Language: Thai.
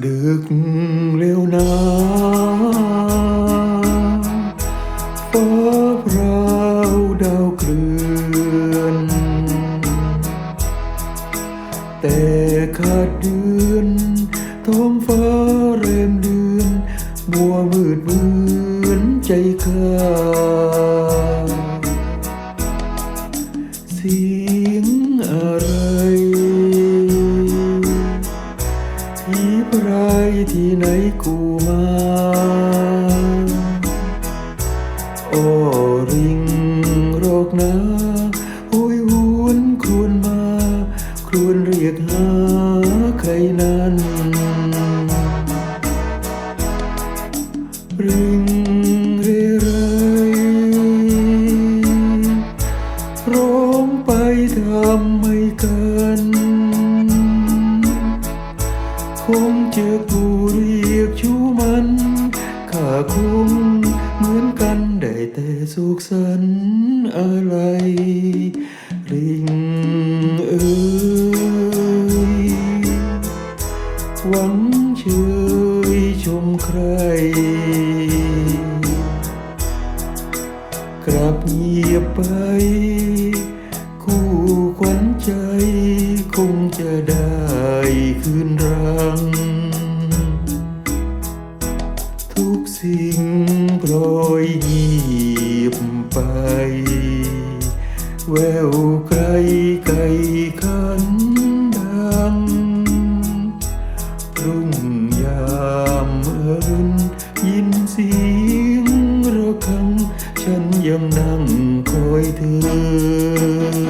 ดึกเร็วนาฟ้าพราวดาวเกลือนแต่ขาดเดือนท้องฟ้าเริ่มเดือน บัวมืดเบือนใจข้า ที่ไหนกูมา โอ้ริงโรคนาโอยหวนควรมา ครวนเรียกหาใครนั้น ริงเรไรร้องไปทำไมกันคงเคงเหมือนกันได้แต่สุขสันอะไร ริงเอ้ยหวังเชยชมใคร กลับเงียบไป คู่ขวัญใจคงจะได้คืน ยเงียบไป แววไกลไกลขันดังรุ่งยามอรุณยินเสียงระฆังฉันยังนั่งคอยเธอ